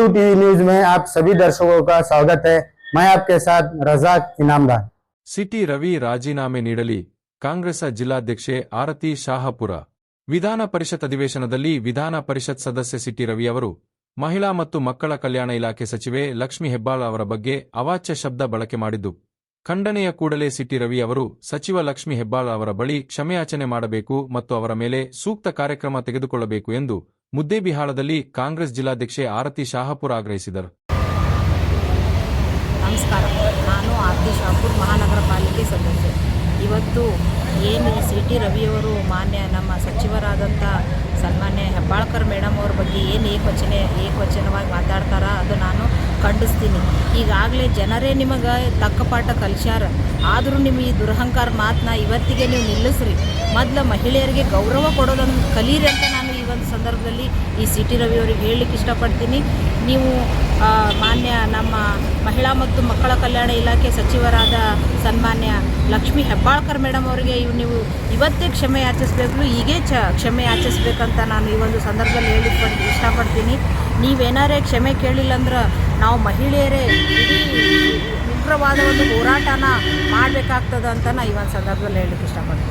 आप सभी दर्शकों का स्वागत है मैं आपके साथ रजाक इनामदार ಸಿಟಿ ರವಿ ರಾಜೀನಾಮೆ ನೀಡಲಿ ಕಾಂಗ್ರೆಸ್ ಜಿಲ್ಲಾಧ್ಯಕ್ಷೆ ಆರತಿ ಶಾಹಪುರ ವಿಧಾನ ಪರಿಷತ್ ಅಧಿವೇಶನದಲ್ಲಿ ವಿಧಾನ ಪರಿಷತ್ ಸದಸ್ಯ ಸಿಟಿ ರವಿ ಅವರು ಮಹಿಳಾ ಮತ್ತು ಮಕ್ಕಳ ಕಲ್ಯಾಣ ಇಲಾಖೆ ಸಚಿವೆ ಲಕ್ಷ್ಮಿ ಹೆಬ್ಬಾಳ್ ಅವರ ಬಗ್ಗೆ ಅವಾಚ್ಯ ಶಬ್ದ ಬಳಕೆ ಮಾಡಿದ್ದು ಖಂಡನೆಯ ಕೂಡಲೇ ಸಿಟಿ ರವಿ ಅವರು ಸಚಿವ ಲಕ್ಷ್ಮಿ ಹೆಬ್ಬಾಳ್ ಅವರ ಬಳಿ ಕ್ಷಮೆಯಾಚನೆ ಮಾಡಬೇಕು ಮತ್ತು ಅವರ ಮೇಲೆ ಸೂಕ್ತ ಕಾರ್ಯಕ್ರಮ ತೆಗೆದುಕೊಳ್ಳಬೇಕು ಎಂದು ಮುದ್ದೇಬಿಹಾಳದಲ್ಲಿ ಕಾಂಗ್ರೆಸ್ ಜಿಲ್ಲಾಧ್ಯಕ್ಷೆ ಆರತಿ ಶಾಹಪುರ ಆಗ್ರಹಿಸಿದರು. ನಮಸ್ಕಾರ. ನಾನು ಆರತಿ ಶಾಹಪುರ್ ಮಹಾನಗರ ಪಾಲಿಕೆ ಸದಸ್ಯೆ. ಇವತ್ತು ಏನು ಸಿ ಟಿ ರವಿಯವರು ಮಾನ್ಯ ನಮ್ಮ ಸಚಿವರಾದಂಥ ಸನ್ಮಾನ್ಯ ಹೆಬ್ಬಾಳ್ಕರ್ ಮೇಡಮ್ ಅವ್ರ ಬಗ್ಗೆ ಏನು ಏಕವಚನೆ, ಏಕವಚನವಾಗಿ ಮಾತಾಡ್ತಾರ ಅದು ನಾನು ಖಂಡಿಸ್ತೀನಿ. ಈಗಾಗಲೇ ಜನರೇ ನಿಮಗೆ ತಕ್ಕ ಪಾಠ ಕಲಿಸ್ಯಾರ. ಆದರೂ ನಿಮ್ಮ ಈ ದುರಹಂಕಾರ ಮಾತನ್ನ ಇವತ್ತಿಗೆ ನೀವು ನಿಲ್ಲಿಸ್ರಿ. ಮೊದಲು ಮಹಿಳೆಯರಿಗೆ ಗೌರವ ಕೊಡೋದನ್ನು ಕಲೀರಿ ಅಂತ ನಾನು ಈ ಒಂದು ಸಂದರ್ಭದಲ್ಲಿ ಈ ಸಿ ಟಿ ರವಿಯವರಿಗೆ ಹೇಳಲಿಕ್ಕೆ ಇಷ್ಟಪಡ್ತೀನಿ. ನೀವು ಮಾನ್ಯ ನಮ್ಮ ಮಹಿಳಾ ಮತ್ತು ಮಕ್ಕಳ ಕಲ್ಯಾಣ ಇಲಾಖೆ ಸಚಿವರಾದ ಸನ್ಮಾನ್ಯ ಲಕ್ಷ್ಮೀ ಹೆಬ್ಬಾಳ್ಕರ್ ಮೇಡಮ್ ಅವರಿಗೆ ಇವು ನೀವು ಇವತ್ತೇ ಕ್ಷಮೆ ಯಾಚಿಸಬೇಕು ಈಗೇ ಚ, ಕ್ಷಮೆ ಯಾಚಿಸ್ಬೇಕಂತ ನಾನು ಈ ಒಂದು ಸಂದರ್ಭದಲ್ಲಿ ಹೇಳಿ ಇಷ್ಟಪಡ್ತೀನಿ. ನೀವೇನಾರೇ ಕ್ಷಮೆ ಕೇಳಿಲ್ಲ ಅಂದ್ರೆ ನಾವು ಮಹಿಳೆಯರೇ ಇಡೀ ಉಗ್ರವಾದ ಒಂದು ಹೋರಾಟನ ಮಾಡಬೇಕಾಗ್ತದೆ ಅಂತ ನಾನು ಈ ಒಂದು ಸಂದರ್ಭದಲ್ಲಿ ಹೇಳಲಿಕ್ಕೆ ಇಷ್ಟಪಡ್ತೀನಿ.